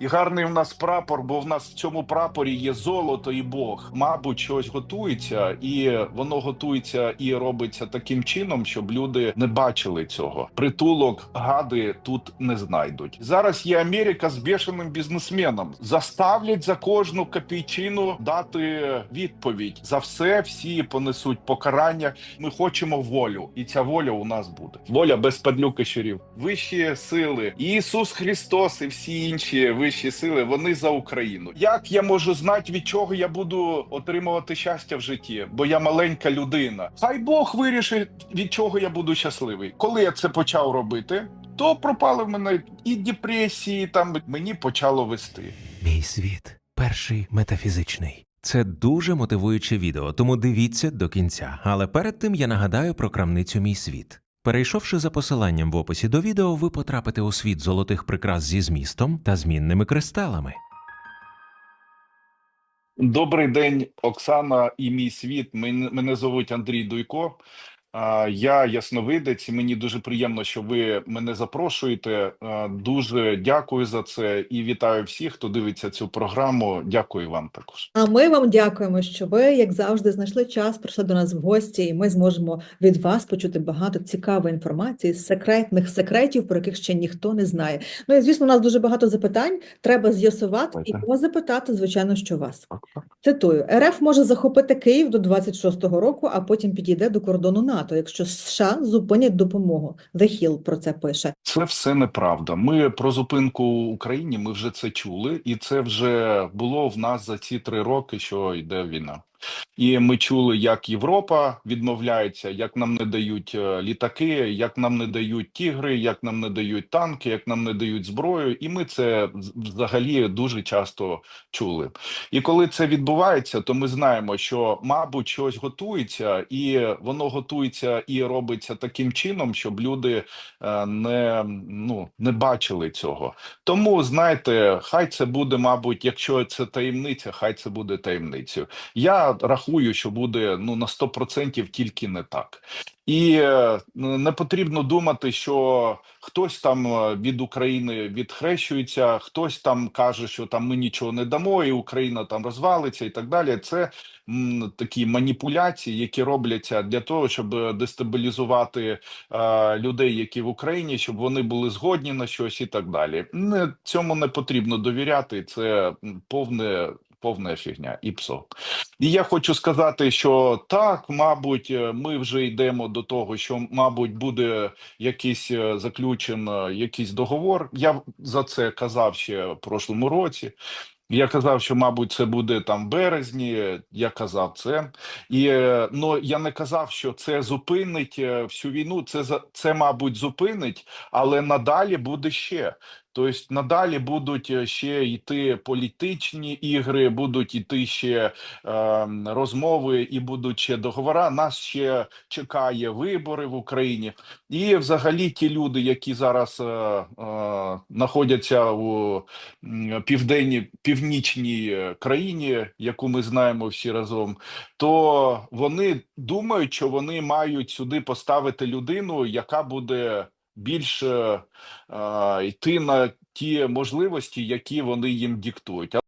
І гарний в нас прапор, бо в нас в цьому прапорі є золото і Бог. Мабуть, щось готується, і воно готується і робиться таким чином, щоб люди не бачили цього. Притулок гади тут не знайдуть. Зараз є Америка з бешеним бізнесменом. Заставлять за кожну копійчину дати відповідь за все. Всі понесуть покарання. Ми хочемо волю, і ця воля у нас буде. Воля без падлюки щурів. Вищі сили, Ісус Христос і всі інші вищі сили. Вони за Україну. Як я можу знати, від чого я буду отримувати щастя в житті? Бо я маленька людина. Хай Бог вирішить, від чого я буду щасливий. Коли я це почав робити, то пропали в мене і депресії. Там мені почало вести. Мій світ перший метафізичний. Це дуже мотивуюче відео, тому дивіться до кінця. Але перед тим я нагадаю про крамницю Мій світ. Перейшовши за посиланням в описі до відео, ви потрапите у світ золотих прикрас зі змістом та змінними кристалами. Добрий день, Оксана і мій світ. Мене звуть Андрій Дуйко. Я ясновидець, і мені дуже приємно, що ви мене запрошуєте. Дуже дякую за це і вітаю всіх, хто дивиться цю програму. Дякую вам також. А ми вам дякуємо, що ви, як завжди, знайшли час, прийшли до нас в гості, і ми зможемо від вас почути багато цікавої інформації, секретних секретів, про яких ще ніхто не знає. Ну і звісно, у нас дуже багато запитань. Треба з'ясувати і Давайте. кого запитати, звичайно, що вас. Цитую: РФ може захопити Київ до 26-го року, а потім підійде до кордону НАТО, якщо США зупинять допомогу. The Hill про це пише. Це все неправда. Ми про зупинку Україні. Ми вже це чули, і це вже було в нас за ці три роки, що йде війна. І ми чули, як Європа відмовляється, як нам не дають е, літаки, як нам не дають тігри, як нам не дають танки, як нам не дають зброю. І ми це взагалі дуже часто чули. І коли це відбувається, то ми знаємо, що мабуть щось готується, і воно готується і робиться таким чином, щоб люди е, не, ну, не бачили цього. Тому знаєте, хай це буде, мабуть, якщо це таємниця, хай це буде таємницею. Я рахую, що буде ну на 100% тільки не так. І е, не потрібно думати, що хтось там е, від України відхрещується, хтось там каже, що там ми нічого не дамо, і Україна там розвалиться, і так далі. Це м, такі маніпуляції, які робляться для того, щоб дестабілізувати е, людей, які в Україні, щоб вони були згодні на щось і так далі. Не цьому не потрібно довіряти. Це повне. Повна фігня і псо. І я хочу сказати, що так, мабуть, е, ми вже йдемо до того, що, мабуть, буде якийсь е, заключен якийсь договор. Я за це казав ще в прошлому році. Я казав, що, мабуть, це буде там в березні. Я казав це, і е, ну я не казав, що це зупинить е, всю війну. Це це, мабуть, зупинить, але надалі буде ще. Тобто надалі будуть е, ще йти політичні ігри, будуть йти ще е, розмови і будуть ще договори. Нас ще чекає вибори в Україні. І взагалі ті люди, які зараз е, е, знаходяться у південній північній е, країні, яку ми знаємо всі разом, то вони думають, що вони мають сюди поставити людину, яка буде більш е, е, йти на ті можливості, які вони їм диктують.